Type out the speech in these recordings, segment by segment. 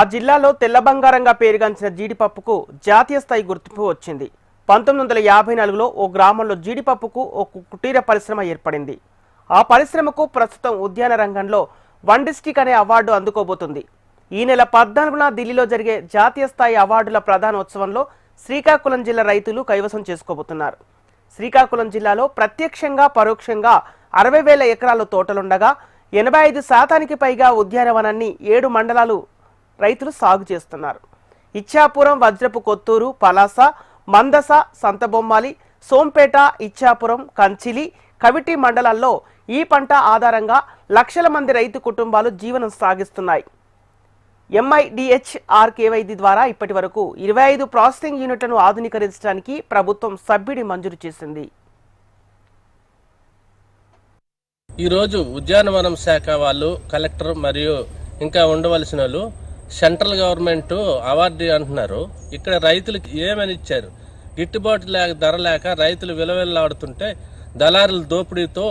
ఆ జిల్లాలో తెల్ల బంగారంగా పేరుగాంచిన జీడిపప్పుకు జాతీయ స్థాయి గుర్తింపు వచ్చింది. పంతొమ్మిది వందల యాభై నాలుగులో ఓ గ్రామంలో జీడిపప్పుకు ఓ కుటీర పరిశ్రమ ఏర్పడింది. ఆ పరిశ్రమకు ప్రస్తుతం ఉద్యాన రంగంలో వన్ డిస్టిక్ అనే అవార్డు అందుకోబోతుంది. ఈ నెల పద్నాలుగున ఢిల్లీలో జరిగే జాతీయ స్థాయి అవార్డుల ప్రధానోత్సవంలో శ్రీకాకుళం జిల్లా రైతులు కైవసం చేసుకోబోతున్నారు. శ్రీకాకుళం జిల్లాలో ప్రత్యక్షంగా పరోక్షంగా అరవై వేల ఎకరాల తోటలుండగా ఎనభై ఐదు శాతానికి పైగా ఉద్యానవనాన్ని ఏడు మండలాలు రైతులు సాగు చేస్తున్నారు. ఇచ్చాపురం వజ్రపు కొత్తూరు పలాస మందస సంతబొమ్మాలి సోంపేట ఇచ్చాపురం కంచిలి కవిటి మండలాల్లో ఈ పంట ఆధారంగా లక్షల మంది రైతు కుటుంబాలు జీవనం సాగిస్తున్నాయి. ఎంఐడిహెచ్ఆర్కేవైది ద్వారా ఇప్పటి వరకు ఇరవై ఐదు ప్రాసెసింగ్ యూనిట్లను ఆధునీకరించడానికి ప్రభుత్వం సబ్సిడీ మంజూరు చేసింది. ఈరోజు ఉద్యానవనం శాఖ వాళ్ళు కలెక్టర్ మరియు ఇంకా ఉండవలసిన వాళ్ళు సెంట్రల్ గవర్నమెంట్ అవార్డు అంటున్నారు. ఇక్కడ రైతులకు ఏమని ఇచ్చారు? గిట్టుబాటు లేక ధర లేక రైతులు విలవిల్లాడుతుంటే దళారుల దోపిడీతో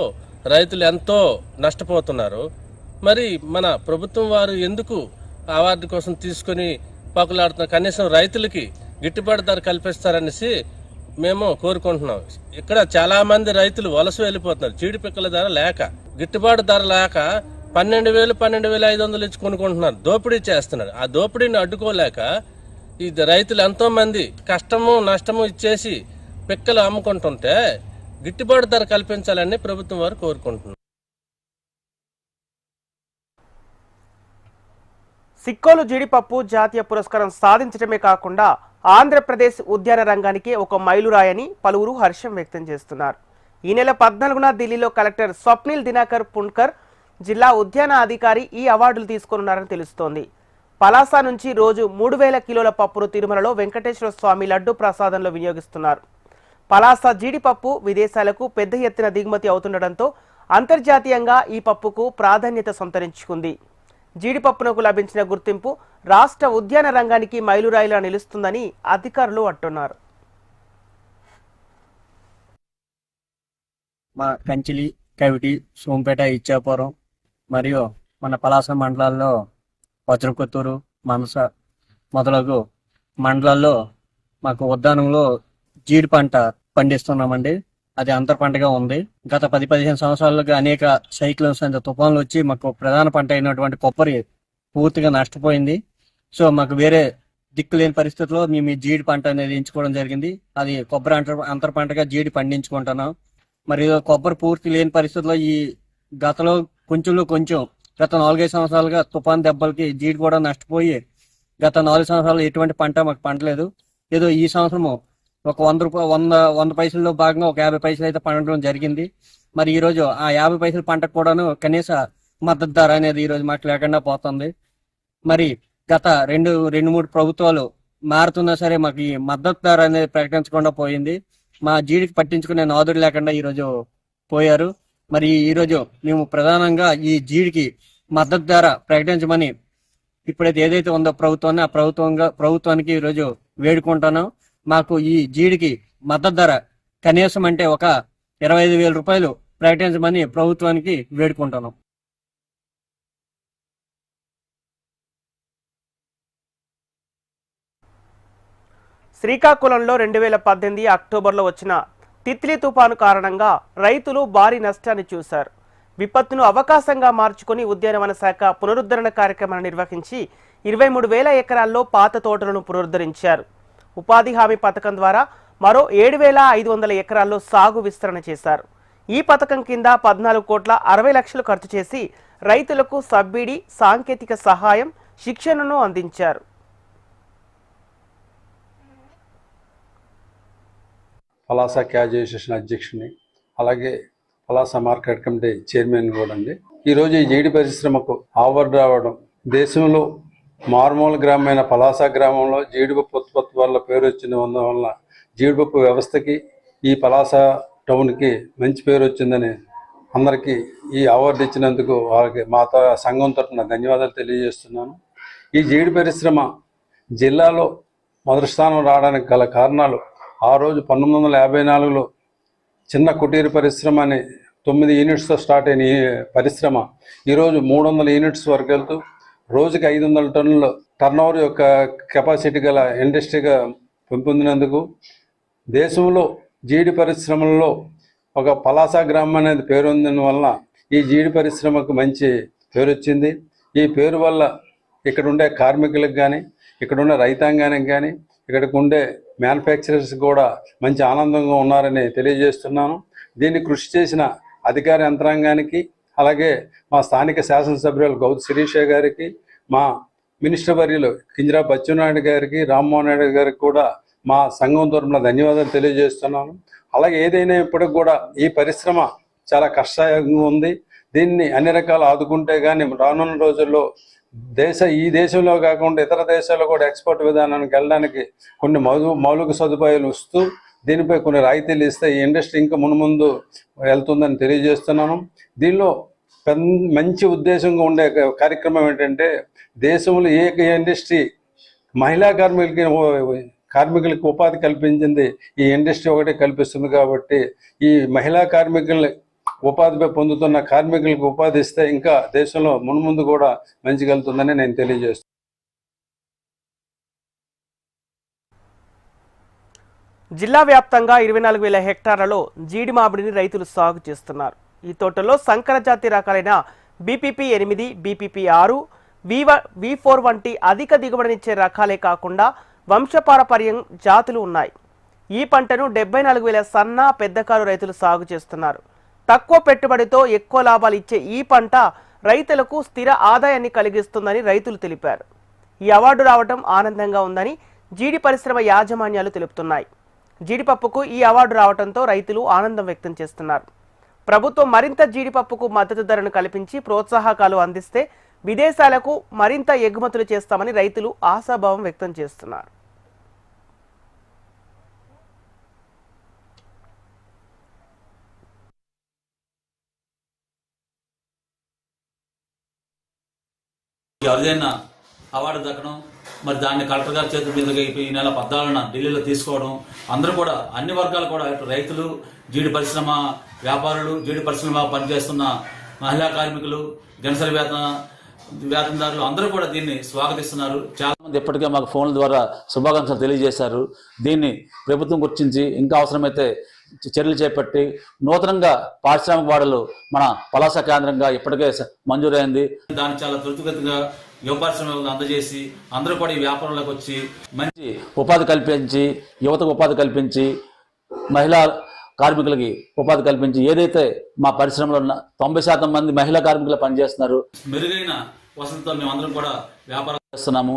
రైతులు ఎంతో నష్టపోతున్నారు. మరి మన ప్రభుత్వం వారు ఎందుకు అవార్డు కోసం తీసుకొని పాకులాడుతున్నారు? కనీసం రైతులకి గిట్టుబాటు ధర కల్పిస్తారనేసి మేము కోరుకుంటున్నాం. ఇక్కడ చాలామంది రైతులు వలస వెళ్ళిపోతున్నారు. చీడిపిక్కల ధర లేక గిట్టుబాటు ధర లేక పన్నెండు వేలు పన్నెండు వేల ఐదు వందలు ఇచ్చి కొనుక్కుంటున్నారు. దోపిడీ చేస్తున్నారు. ఆ దోపిడీని అడ్డుకోలేక ఈ రైతులు ఎంతోమంది కష్టము నష్టము ఇచ్చేసి పిక్కలు అమ్ముకుంటుంటే గిట్టుబాటు ధర కల్పించాలని ప్రభుత్వం వారు కోరుకుంటున్నారు. సిక్కోలు జీడిపప్పు జాతీయ పురస్కారం సాధించడమే కాకుండా ఆంధ్రప్రదేశ్ ఉద్యాన రంగానికి ఒక మైలురాయని పలువురు హర్షం వ్యక్తం చేస్తున్నారు. ఈ నెల పద్నాలుగున ఢిల్లీలో కలెక్టర్ స్వప్నిల్ దినాకర్ పుణ్కర్ జిల్లా ఉద్యాన అధికారి ఈ అవార్డులు తీసుకున్నారని తెలుస్తోంది. పలాస నుంచి రోజు మూడు వేల కిలోల పప్పును తిరుమలలో వెంకటేశ్వర స్వామి లడ్డు ప్రసాదంలో వినియోగిస్తున్నారు. పలాస జీడిపప్పు విదేశాలకు పెద్ద ఎత్తున దిగుమతి అవుతుండటంతో అంతర్జాతీయంగా ఈ పప్పుకు ప్రాధాన్యత సంతరించుకుంది. జీడిపప్పునకు లభించిన గుర్తింపు రాష్ట్ర ఉద్యాన రంగానికి మైలురాయిలా నిలుస్తుందని అధికారులు అంటున్నారు. మా కంచిలి కవిటి సోంపేట ఇచ్చాపురం మరియు మన పలాస మండలాల్లో వజ్రకొత్తూరు మనస మొదలగు మండలాల్లో మాకు ఉద్యానంలో జీడి పంట పండిస్తున్నామండి. అది అంతర్ పంటగా ఉంది. గత పది పదిహేను సంవత్సరాలుగా అనేక సైక్లోన్స్ అండ్ తుఫాన్లు వచ్చి మాకు ప్రధాన పంట అయినటువంటి కొబ్బరి పూర్తిగా నష్టపోయింది. సో మాకు వేరే దిక్కు లేని పరిస్థితుల్లో మేము ఈ జీడి పంట అనేది ఎంచుకోవడం జరిగింది. అది కొబ్బరి అంతర్ అంతర్ పంటగా జీడి పండించుకుంటున్నాం. మరియు కొబ్బరి పూర్తి లేని పరిస్థితుల్లో ఈ గతలో కొంచెంలో కొంచెం గత నాలుగైదు సంవత్సరాలుగా తుఫాన్ దెబ్బలకి జీడి కూడా నష్టపోయి గత నాలుగు సంవత్సరాలు ఎటువంటి పంట మాకు పండలేదు. ఏదో ఈ సంవత్సరము ఒక వంద రూపాయ వంద వంద పైసల్లో భాగంగా ఒక యాభై పైసలు అయితే పండడం జరిగింది. మరి ఈరోజు ఆ యాభై పైసలు పంటకు కూడాను కనీస మద్దతు ధర అనేది ఈ రోజు మాకు లేకుండా పోతుంది. మరి గత రెండు రెండు మూడు ప్రభుత్వాలు మారుతున్నా సరే మాకు ఈ మద్దతు ధర అనేది ప్రకటించకుండా పోయింది. మా జీడికి పట్టించుకునే నాదుడు లేకుండా ఈరోజు పోయారు. మరి ఈరోజు మేము ప్రధానంగా ఈ జీడికి మద్దతు ధర ప్రకటించమని ఇప్పుడైతే ఏదైతే ఉందో ప్రభుత్వాన్ని ఆ ప్రభుత్వంగా ప్రభుత్వానికి ఈరోజు వేడుకుంటున్నాం. మాకు ఈ జీడికి మద్దతు ధర కనీసం అంటే ఒక ఇరవై ఐదు వేల రూపాయలు ప్రకటించమని ప్రభుత్వానికి వేడుకుంటున్నాం. శ్రీకాకుళంలో రెండు వేల పద్దెనిమిది అక్టోబర్లో వచ్చిన తిత్లీ తుపాను కారణంగా రైతులు భారీ నష్టాన్ని చూశారు. విపత్తును అవకాశంగా మార్చుకొని ఉద్యానవన శాఖ పునరుద్ధరణ కార్యక్రమాన్ని నిర్వహించి ఇరవై మూడు వేల ఎకరాల్లో పాత తోటలను పునరుద్ధరించారు. ఉపాధి హామీ పథకం ద్వారా మరో ఏడు వేల ఐదు వందల ఎకరాల్లో సాగు విస్తరణ చేశారు. ఈ పథకం కింద పద్నాలుగు కోట్ల అరవై లక్షలు ఖర్చు చేసి రైతులకు సబ్సిడీ సాంకేతిక సహాయం శిక్షణను అందించారు. పలాస క్యాజ్ అసోసియేషన్ అధ్యక్షుని అలాగే పలాస మార్కెట్ కమిటీ చైర్మన్ కూడా అండి. ఈరోజు ఈ జీడి పరిశ్రమకు ఆవర్డు రావడం దేశంలో మారుమూల గ్రామమైన పలాస గ్రామంలో జీడిపప్పు ఉత్పత్తి వల్ల పేరు వచ్చిన వల్ల జీడిపప్పు వ్యవస్థకి ఈ పలాస టౌన్కి మంచి పేరు వచ్చిందని అందరికీ ఈ అవార్డు ఇచ్చినందుకు వాళ్ళకి మా సంఘం తరఫున ధన్యవాదాలు తెలియజేస్తున్నాను. ఈ జీడి పరిశ్రమ జిల్లాలో మొదటి స్థానం రావడానికి గల కారణాలు ఆ రోజు పంతొమ్మిది వందల యాభై నాలుగులో చిన్న కుటీర పరిశ్రమ అని తొమ్మిది యూనిట్స్తో స్టార్ట్ అయిన ఈ పరిశ్రమ ఈరోజు మూడు వందల యూనిట్స్ వరకు వెళ్తూ రోజుకి ఐదు వందల టన్నుల టర్నోవర్ యొక్క కెపాసిటీ గల ఇండస్ట్రీగా పెంపొందినందుకు దేశంలో జీడి పరిశ్రమల్లో ఒక పలాస గ్రామం అనేది పేరొందిన వలన ఈ జీడి పరిశ్రమకు మంచి పేరు వచ్చింది. ఈ పేరు వల్ల ఇక్కడ ఉండే కార్మికులకు కానీ ఇక్కడ ఉన్న రైతాంగానికి కానీ ఇక్కడికి ఉండే మ్యానుఫ్యాక్చరర్స్ కూడా మంచి ఆనందంగా ఉన్నారని తెలియజేస్తున్నాను. దీన్ని కృషి చేసిన అధికార యంత్రాంగానికి అలాగే మా స్థానిక శాసనసభ్యులు గౌతు శిరీష గారికి మా మినిస్టర్ వర్యులు కింజరా బచ్చునాయుడు గారికి రామ్మోహన్ నాయుడు గారికి కూడా మా సంఘం తరఫున ధన్యవాదాలు తెలియజేస్తున్నాను. అలాగే ఏదైనా ఇప్పటికి కూడా ఈ పరిశ్రమ చాలా కష్టంగా ఉంది. దీన్ని అన్ని రకాలు ఆదుకుంటే కానీ రానున్న రోజుల్లో దేశ ఈ దేశంలో కాకుండా ఇతర దేశాల్లో కూడా ఎక్స్పోర్ట్ విధానానికి వెళ్ళడానికి కొన్ని మౌలిక సదుపాయాలు ఇస్తూ దీనిపై కొన్ని రాయితీలు ఇస్తే ఈ ఇండస్ట్రీ ఇంకా మునుముందు వెళ్తుందని తెలియజేస్తున్నాను. దీనిలో పెన్ మంచి ఉద్దేశంగా ఉండే కార్యక్రమం ఏంటంటే దేశంలో ఏ ఇండస్ట్రీ మహిళా కార్మికులకి కార్మికులకు ఉపాధి కల్పించింది ఈ ఇండస్ట్రీ ఒకటే కల్పిస్తుంది కాబట్టి ఈ మహిళా కార్మికుల్ని ఉపాధి పొందుతున్న కార్మికులకు ఉపాధి ఇస్తే ఇంకా దేశంలో మున్ముందు కూడా మంచిగా నేను తెలియజేస్తున్నాను జిల్లా వ్యాప్తంగా ఇరవై నాలుగు వేల హెక్టార్లలో జీడి మామిడిని రైతులు సాగు చేస్తున్నారు. ఈ తోటలో సంకర జాతి రకాలైన బీపీపీ ఎనిమిది బీపీపీ ఆరు వి వి ఫోర్ వంటి అధిక దిగుబడినిచ్చే రకాలే కాకుండా వంశపారపర్యం జాతులు ఉన్నాయి. ఈ పంటను డెబ్బై నాలుగు వేల సన్న పెద్దకారు రైతులు సాగు చేస్తున్నారు. తక్కువ పెట్టుబడితో ఎక్కువ లాభాలు ఇచ్చే ఈ పంట రైతులకు స్థిర ఆదాయాన్ని కలిగిస్తుందని రైతులు తెలిపారు. ఈ అవార్డు రావడం ఆనందంగా ఉందని జీడి పరిశ్రమ యాజమాన్యాలు తెలుపుతున్నాయి. జీడిపప్పుకు ఈ అవార్డు రావడంతో రైతులు ఆనందం వ్యక్తం చేస్తున్నారు. ప్రభుత్వం మరింత జీడిపప్పుకు మద్దతు ధరను కల్పించి ప్రోత్సాహకాలు అందిస్తే విదేశాలకు మరింత ఎగుమతులు చేస్తామని రైతులు ఆశాభావం వ్యక్తం చేస్తున్నారు. అరుదైన అవార్డు దక్కడం మరి దాన్ని కలెక్టర్ గారి చేతుల మీదుగా ఈ నెల పద్నాలుగున ఢిల్లీలో తీసుకోవడం అందరూ కూడా అన్ని వర్గాలు కూడా రైతులు జీడి పరిశ్రమ వ్యాపారులు జీడి పరిశ్రమ పనిచేస్తున్న మహిళా కార్మికులు జనసరివేతన వేతనదారులు అందరూ కూడా దీన్ని స్వాగతిస్తున్నారు. చాలా మంది ఇప్పటికే మాకు ఫోన్ల ద్వారా శుభాకాంక్షలు తెలియజేశారు. దీన్ని ప్రభుత్వం గుర్తించి ఇంకా అవసరమైతే చర్యలు చేపట్టి నూతనంగా పారిశ్రామిక వాడలు మన పలాస కేంద్రంగా ఇప్పటికే మంజూరైంది. దాన్ని చాలా త్వరితగతిగా యువ పరిశ్రమలకు అందజేసి అందరూ కూడా ఈ వ్యాపారంలోకి వచ్చి మంచి ఉపాధి కల్పించి యువతకు ఉపాధి కల్పించి మహిళా కార్మికులకి ఉపాధి కల్పించి ఏదైతే మా పరిశ్రమలో ఉన్న తొంభై శాతం మంది మహిళా కార్మికులు పనిచేస్తున్నారు. మెరుగైన వసతితో మేము అందరం కూడా వ్యాపారం చేస్తున్నాము.